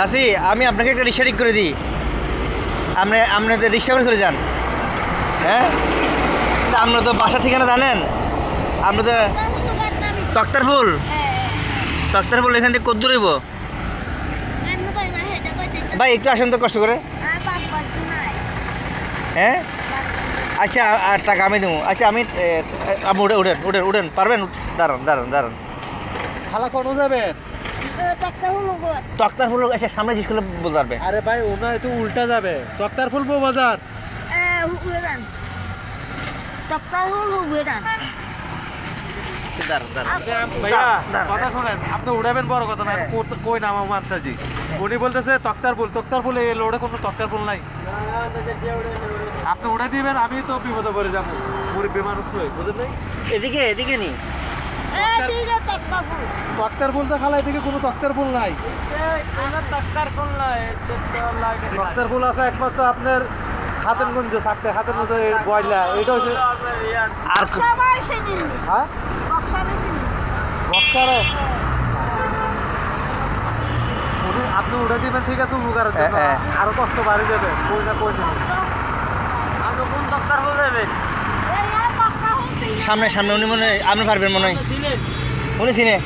চাষি আমি আপনাকে একটা রিক্সা ঠিক করে দিই। আপনি আপনাদের রিক্সা করে চলে যান। হ্যাঁ? তা আপনার তো বাসার ঠিকানা জানেন? আপনার তো তক্তার ফুল। তক্তার ফুল, এখান থেকে কদ্দূর হইব। ভাই, একটু আসেন তো কষ্ট করে। হ্যাঁ? আচ্ছা আর টাকা আমি দেবো। আচ্ছা আমি আপনি উঠে উঠেন উঠেন উঠেন পারবেন? দাঁড়ান দাঁড়ান দাঁড়ান। খালা কোনো যাবেন? তক্তার ফুল আচ্ছা সামনে জিজ্ঞেস করলে বলতে পারবে। আরে ভাই ওনার তো উল্টা যাবে। তক্তার ফুল বাজার। দাঁড়ান। কথা শুনেন আপনি উড়াবেন বড় কথা না কই নামা মাস্টারজি? উনি বলতেছে তক্তার ফুল তক্তার ফুল এই লোডে কোনো তক্তার ফুল নাই। আপনি উড়ে দিবেন আমি তো বিপদে পড়ে যাব। বুঝলেন নাই? এদিকে এদিকে নি। তক্তার ফুল। তো খালা এদিকে কোনো তক্তার ফুল নাই। তক্তার ফুল আছে একমাত্র আপনার হাতেরগঞ্জ থাকতে হাতেরগঞ্জ বয়লা এটা হচ্ছে আর হ্যাঁ? বক্সারে আপনি উড়ে দিবেন ঠিক আছে হ্যাঁ, আরও কষ্ট বাড়ি যাবে কই না কই দিন সামনে সামনে উনি মনে হয় আপনি পারবেন মনে হয়। উনি চিনে।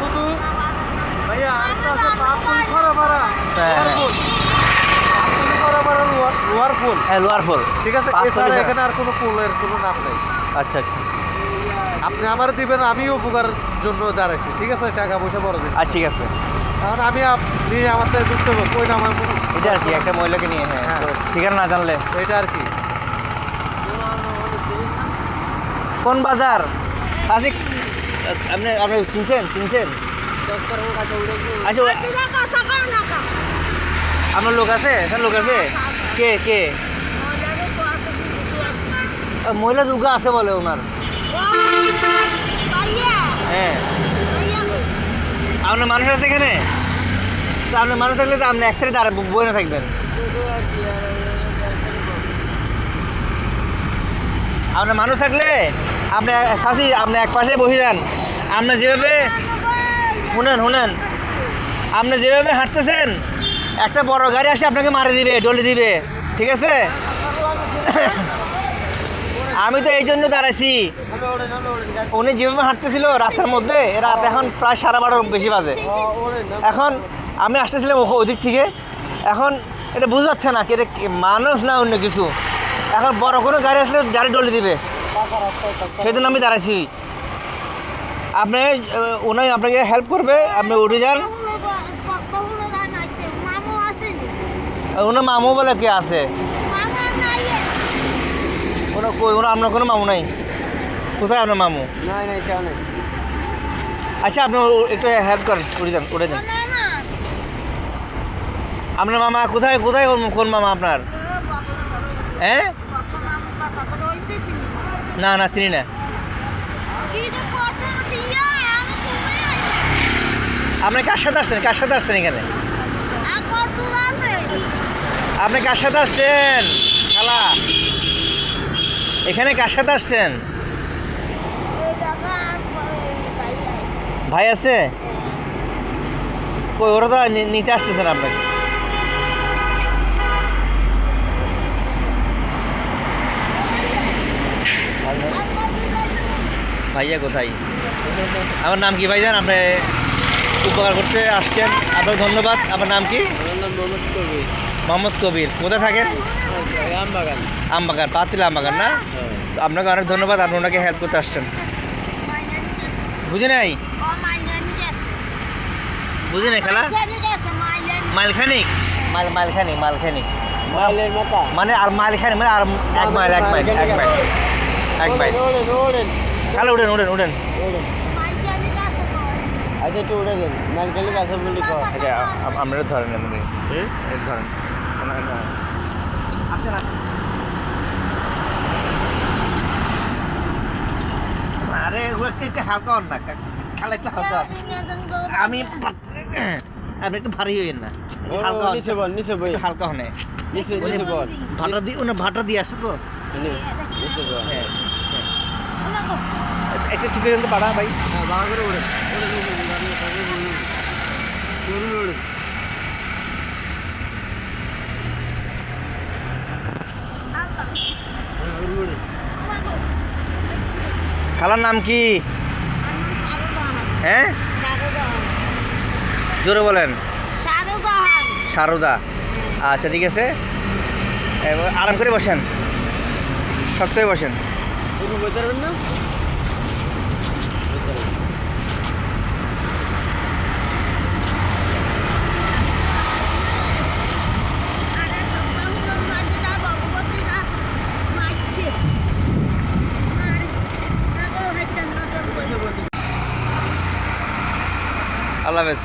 শুধু ভাইয়া একটা আছে লোয়ার ফুল হ্যাঁ লোয়ার ফুল ঠিক আছে এছাড়া এখানে আর কোনো ফুলের কোনো নাম নেই। আচ্ছা আচ্ছা। আপনি আমার দিবেন আমিও উপকারের জন্য দাঁড়াইছি। ঠিক আছে টাকা পয়সা বড় দিন। আর ঠিক আছে। কারণ আমি আপ- নিয়ে আমার থেকে ঢুকতে হবে। কই না আমার এটা আর কি একটা মহিলাকে নিয়ে হ্যাঁ। হ্যাঁ। ঠিকানা না জানলে? এটা আর কি। কোন বাজার? সাসিক আপনি আপনি চিনছেন? চিনছেন? আচ্ছা আপনার লোক আছে? এখানে লোক আছে। কে কে? মহিলা দুর্গা আছে বলে ওনার। হ্যাঁ। আপনার মানুষ আছে এখানে? তো আপনার মানুষ থাকলে তো আপনি এক সাইডে দাঁড়া বই না থাকবেন। আপনার মানুষ থাকলে আপনি শাসি আপনি এক পাশে বসে যান। আপনি যেভাবে শুনেন শুনেন। আপনি যেভাবে হাঁটতেছেন, একটা বড় গাড়ি আসে আপনাকে মারে দিবে, ডলে দিবে। ঠিক আছে? আমি তো এই জন্য দাঁড়াইছি উনি যেভাবে হাঁটতেছিল রাস্তার মধ্যে রাত এখন প্রায় সাড়ে বারোর বেশি বাজে এখন আমি আসতেছিলাম ওদিক থেকে এখন এটা বোঝা যাচ্ছে না এটা মানুষ না অন্য কিছু এখন বড় কোনো গাড়ি আসলে গাড়ি ডলে দিবে সেই জন্য আমি দাঁড়াইছি আপনি উনি আপনাকে হেল্প করবে আপনি উঠে যান ওনার মামু বলে কে আছে কোনো কই ওনার আপনার কোনো মামু নাই? কোথায় আপনার মামু? নাই নাই কেউ নেই। আচ্ছা আপনি ও- একটু হেল্প করেন উঠে যান উঠে যান। আপনার মামা কোথায় কোথায় কোন- মামা আপনার? হ্যাঁ? না না চিনি না। আপনি কার সাথে আসছেন? কার সাথে আসছেন এখানে? আপনি কার সাথে আসছেন? এখানে কার সাথে আসছেন? ভাই আছে? কই, ওরা তো নিতে আসতেছেন আপনাকে। ভাইয়া কোথায়? আমার নাম কি ভাইজান? আপনি উপকার করতে আসছেন আপনার ধন্যবাদ। আপনার নাম কি? মোহাম্মদ কবির। কোথায় থাকেন? আমবাগান। পাতিল আমবাগান না? তো আপনাকে অনেক ধন্যবাদ আপনি ওনাকে হেল্প করতে আসছেন। বুঝে নাই? বুঝে নাই খেলা? মাইলখানিক? মাইল মাইলখানিক মাইলখানিক। মানে আর মাইলখানিক মানে আর এক মাইল এক মাইল এক মাইল। এক মাইল। খালা উঠেন উঠেন উঠেন আচ্ছা একটু উড়ে দেন। নারকেলের কাছে বলি কর আচ্ছা আ- আপনারা ধরেন আপনি ধরেন। আসেন আসেন। আরে একটু হালকা হন না খালা একটু হালকা। আমি আপনি একটু ভারী হইেন না। হালকা নিচে বল নিচে একটু হালকা হনে নিচে নিচে বল। ভাটা দিয়ে ওনা ভাটা দিয়ে আসছে তো? নিচে বল। হ্যাঁ। একটু ভাই খালার নাম কি? হ্যাঁ? জোরে বলেন। সারদা। আচ্ছা ঠিক আছে। আরাম করে বসেন। শক্ত বসেন। না? আল্লাহ হাফেজ।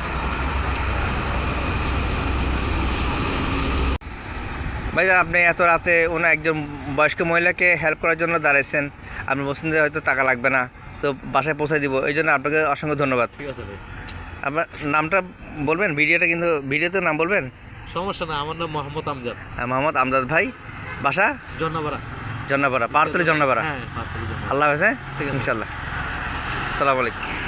ভাইজান আপনি এত রাতে ওনা একজন বয়স্ক মহিলাকে হেল্প করার জন্য দাঁড়াইছেন। আপনি বলছেন যে হয়তো টাকা লাগবে না তো বাসায় পৌঁছে দিব এই জন্য আপনাকে অসংখ্য ধন্যবাদ। ঠিক আছে ভাই। আপনার নামটা বলবেন? ভিডিওটা কিন্তু ভিডিওতে নাম বলবেন? সমস্যা না আমার নাম মোহাম্মদ আমজাদ। আহ, মোহাম্মদ আমদাদ ভাই বাসা? জন্নাপাড়া। জন্নাপাড়া পাহাড়তলি জন্নাপাড়া। হ্যাঁ আল্লাহ হাফেজ হ্যাঁ? ঠিক আছে। ইনশাল্লাহ সালাম আলাইকুম।